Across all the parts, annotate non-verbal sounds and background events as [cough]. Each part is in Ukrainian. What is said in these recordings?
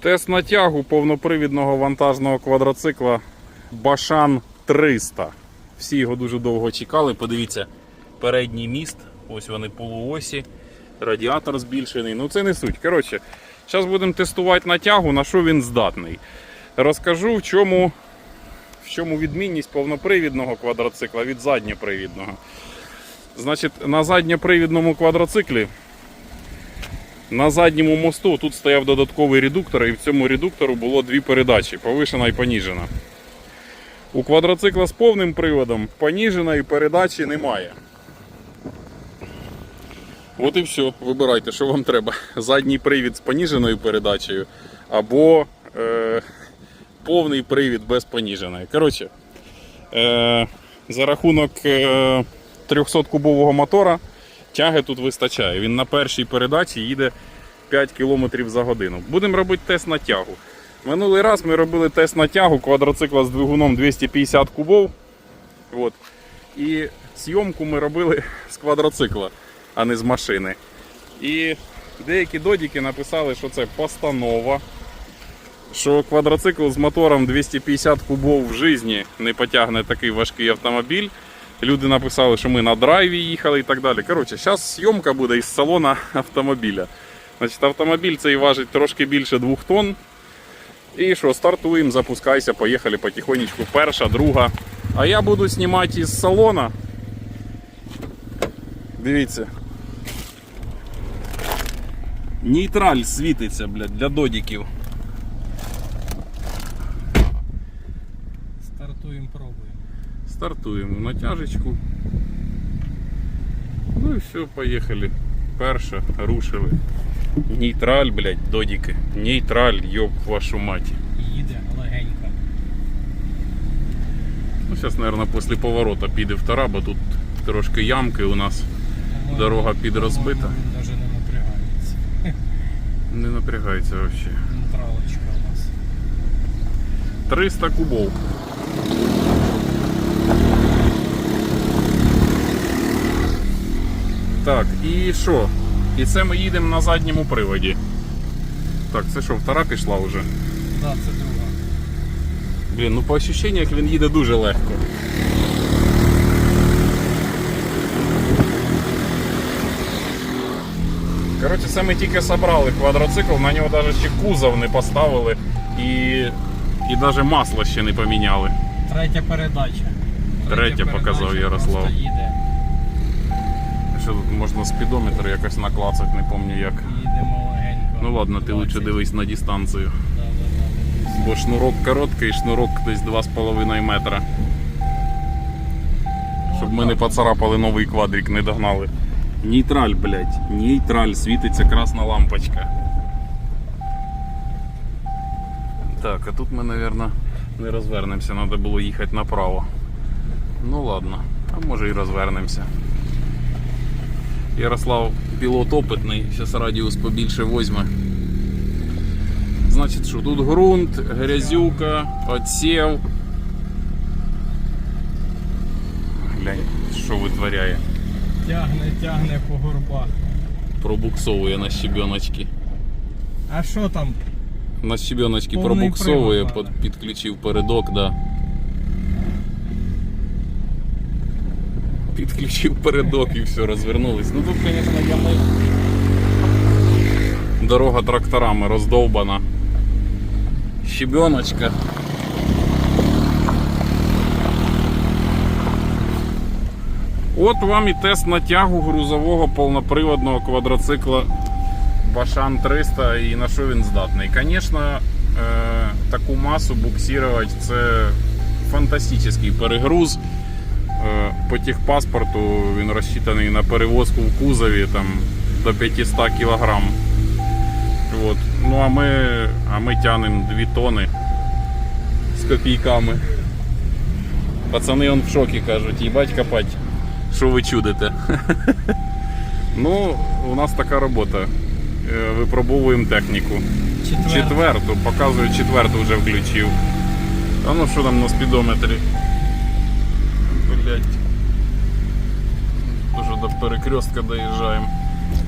Тест на тягу повнопривідного вантажного квадроцикла Башан 300. Всі його дуже довго чекали. Подивіться, передній міст, ось вони полуосі, радіатор збільшений. Ну це не суть. Коротше, зараз будемо тестувати на тягу, на що він здатний. Розкажу, в чому, в чому відмінність повнопривідного квадроцикла від задньопривідного. Значить, на задньопривідному квадроциклі на задньому мосту тут стояв додатковий редуктор, і в цьому редуктору було дві передачі повишена і поніжена. У квадроцикла з повним приводом поніженої передачі немає. От і все. Вибирайте, що вам треба. Задній привід з поніженою передачею або е, повний привід без поніженої. Коротше, е, за рахунок е, 300-кубового мотора тяги тут вистачає. Він на першій передачі їде 5 км за годину. Будемо робити тест на тягу. Минулий раз ми робили тест на тягу квадроцикла з двигуном 250 кубов. От. І зйомку ми робили з квадроцикла, а не з машини. І деякі додіки написали, що це постанова. Що квадроцикл з мотором 250 кубов в житті не потягне такий важкий автомобіль. Люди написали, що ми на драйві їхали і так далі. Коротше, зараз зйомка буде із салона автомобіля. Значить, автомобіль цей важить трошки більше 2 тонн. І що, стартуємо, запускайся, поїхали потихонечку. Перша, друга. А я буду знімати із салона. Дивіться. Нейтраль світиться, блядь, для додіків. Стартуємо, пробуємо. Стартуємо натяжечку. Ну і все, поїхали. Перша, рушили. Нейтраль, блядь, додіки. Нейтраль, йоб вашу мать. Їде легенько. Ну, зараз, мабуть, після поворота піде втора, бо тут трошки ямки у нас. По-моєму, Дорога підрозбита. Він навіть не напрягається. Не напрягається взагалі. Нейтралочка у нас. 300 кубов. Так, і що? І це ми їдемо на задньому приводі. Так, це що, втора пішла вже? Да, це друга. Блін, ну по ощущеннях він їде дуже легко. Коротше, це ми тільки собрали квадроцикл, на нього навіть ще кузов не поставили і, і навіть масло ще не поміняли. Третя передача. Третя показав передача Ярослав. Що тут можна спідометр якось наклацати, не пам'ятаю як. Їдемо легенько. Ну ладно, ти лучше дивись на дистанцію. Да, да, да. Бо шнурок короткий, шнурок десь 2,5 метра. Щоб ми не поцарапали новий квадрик, не догнали. Нейтраль, блядь, нейтраль, світиться красна лампочка. Так, а тут ми, мабуть, не розвернемося, треба було їхати направо. Ну ладно, а може і розвернемося. Ярослав пілот опитний, зараз радіус побільше возьме. Значить, що тут ґрунт, грязюка, отсів. Глянь, що витворяє. Тягне, тягне по горбах. Пробуксовує на щебеночки. А що там? На щебеночки Повний пробуксовує, привод, под- підключив передок, да. Підключив передок і все, розвернулись. Ну тут, звісно, ями. Дорога тракторами роздовбана. Щебеночка. От вам і тест на тягу грузового повноприводного квадроцикла Башан 300 і на що він здатний. Звісно, е, таку масу буксувати це фантастичний перегруз. Е, По техпаспорту він розчитаний на перевозку в кузові там, до 500 кг. От. Ну а ми, а ми тянемо 2 тони з копійками. Пацани он в шокі кажуть, їбать копать, що ви чудите. [laughs] ну, у нас така робота. Е, Випробовуємо техніку. Четверту, показую четверту вже включив. А ну що там на спідометрі? Блять. Дуже до перекрестка доїжджаємо.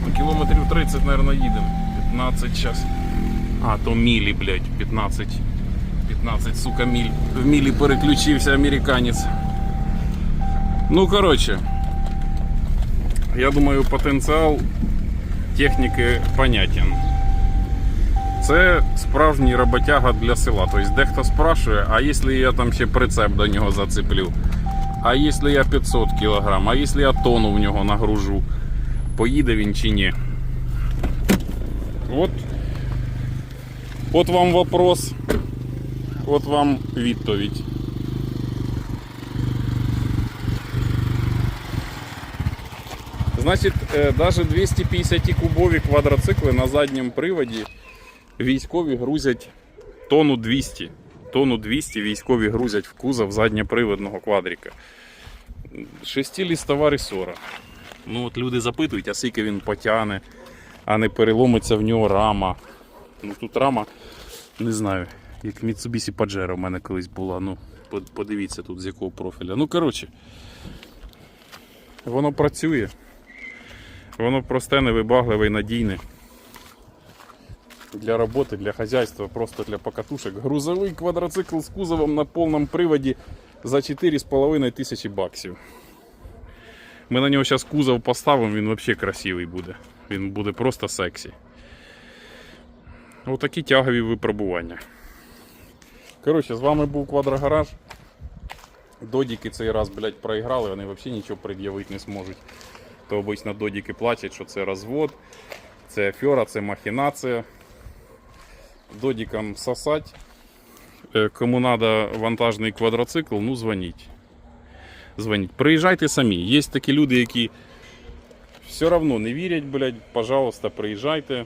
Ну, кілометрів 30, мабуть, їдемо. 15 час. А, то мілі, блядь, 15. 15, сука, міль. В мілі переключився американець. Ну, коротше. Я думаю, потенціал техніки понятен. Це справжній роботяга для села. Тобто дехто спрашує, а якщо я там ще прицеп до нього зацеплю? А якщо я 500 кг, а якщо я тонну в нього нагружу, поїде він чи ні? От, от вам вопрос, от вам відповідь. Значить, навіть 250 кубові квадроцикли на задньому приводі військові грузять тонну 200. Тонну 200 військові грузять в кузов задньоприводного квадрика. Шестилістова ресора. Ну от люди запитують, а скільки він потягне, а не переломиться в нього рама. Ну тут рама, не знаю, як Mitsubishi Pajero в мене колись була. Ну, подивіться тут з якого профіля. Ну, коротше, воно працює. Воно просте, невибагливе і надійне. Для роботи, для хазяйства, просто для покатушек. Грузовий квадроцикл з кузовом на повному приводі за 4,5 тисячі баксів. Ми на нього зараз кузов поставимо, він взагалі красивий буде. Він буде просто сексі. Отакі тягові випробування. Коротше, з вами був Квадрогараж. Додіки цей раз, блядь, проіграли, вони взагалі нічого пред'явити не зможуть. То обично додіки платять, що це розвод, це афера, це махінація. Додікам сосать. Е, Кому треба вантажний квадроцикл, ну дзвоніть. Дзвоніть. Приїжджайте самі. Є такі люди, які все одно не вірять, блядь, пожалуйста, приїжджайте.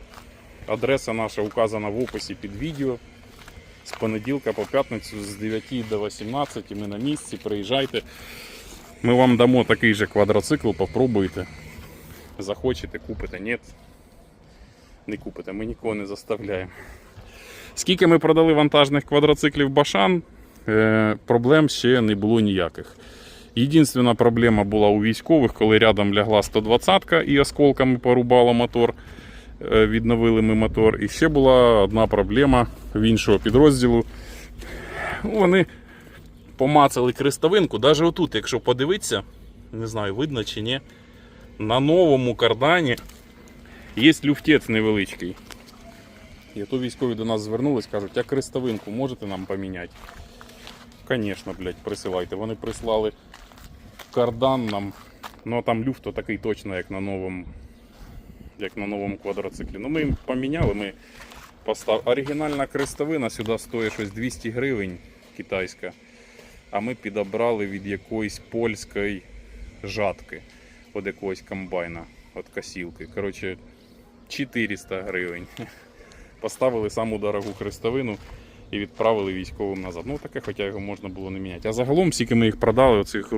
Адреса наша указана в описі під відео. З понеділка по п'ятницю з 9 до 18 ми на місці, приїжджайте. Ми вам дамо такий же квадроцикл, попробуйте. Захочете, купите, ні. Не купите, ми нікого не заставляємо. Скільки ми продали вантажних квадроциклів Башан, е, проблем ще не було ніяких. Єдинственна проблема була у військових, коли рядом лягла 120-ка і осколками порубала мотор. Е, Відновили ми мотор. І ще була одна проблема в іншого підрозділу. Вони помацали крестовинку. Навіть отут, якщо подивитися, не знаю, видно чи ні, на новому кардані є люфтець невеличкий. І то військові до нас звернулись, кажуть, а крестовинку можете нам поміняти? Звісно, блядь, присилайте. Вони прислали кардан нам. Ну а там люфт такий точно, як на новому, як на новому квадроциклі. Ну ми їм поміняли, ми постав... Оригінальна крестовина сюди стоїть щось 200 гривень китайська. А ми підобрали від якоїсь польської жатки, від якогось комбайна, від косілки. Коротше, 400 гривень. Поставили саму дорогу хрестовину і відправили військовим назад. Ну таке, хоча його можна було не міняти. А загалом, скільки ми їх продали, оцих.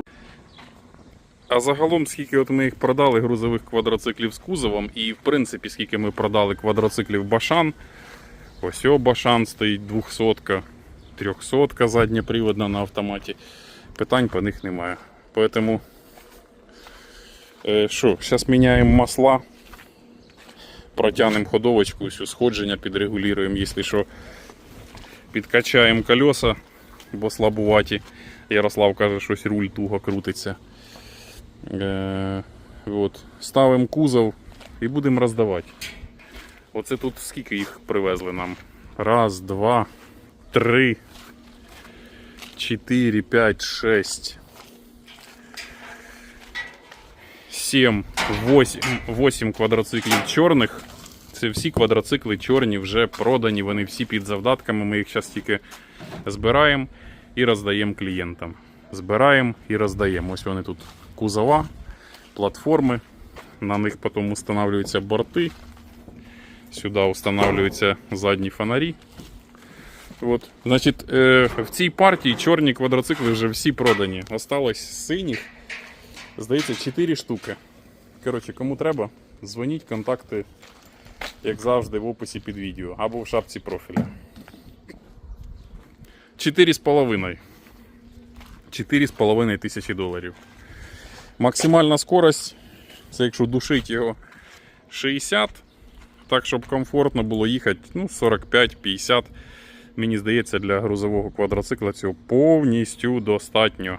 А загалом, скільки от ми їх продали грузових квадроциклів з кузовом, і в принципі, скільки ми продали квадроциклів Башан. Ось о, Башан стоїть 200 300 задньоприводна на автоматі. Питань по них немає. Поэтому, е, що, зараз міняємо масла протягнемо ходовочку, всю сходження підрегулюємо, якщо що. Підкачаємо колеса, бо слабуваті. Ярослав каже, щось руль туго крутиться. Е, от. Ставимо кузов і будемо роздавати. Оце тут скільки їх привезли нам? Раз, два, три, чотири, п'ять, шесть. 7, 8, 8 квадроциклів чорних. Це всі квадроцикли чорні вже продані, вони всі під завдатками. Ми їх зараз тільки збираємо і роздаємо клієнтам. Збираємо і роздаємо. Ось вони тут кузова, платформи. На них потім встановлюються борти. Сюди встановлюються задні фонарі. От. Значить, е, в цій партії чорні квадроцикли вже всі продані. Осталось синіх. Здається, 4 штуки. Коротше, кому треба, дзвоніть, контакти, як завжди, в описі під відео або в шапці профіля. 4,5. 4,5 тисячі доларів. Максимальна скорость, це якщо душить його 60, Так, щоб комфортно було їхати, ну, 45-50. Мені здається, для грузового квадроцикла цього повністю достатньо.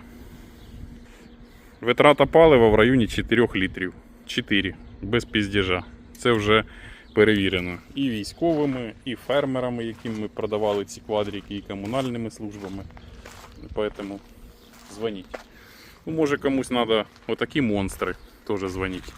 Витрата палива в районі 4 літрів. 4, без піздіжа. Це вже перевірено і військовими, і фермерами, яким ми продавали ці квадрики, і комунальними службами. Поэтому дзвоніть. Ну, може комусь треба отакі монстри, теж дзвоніть.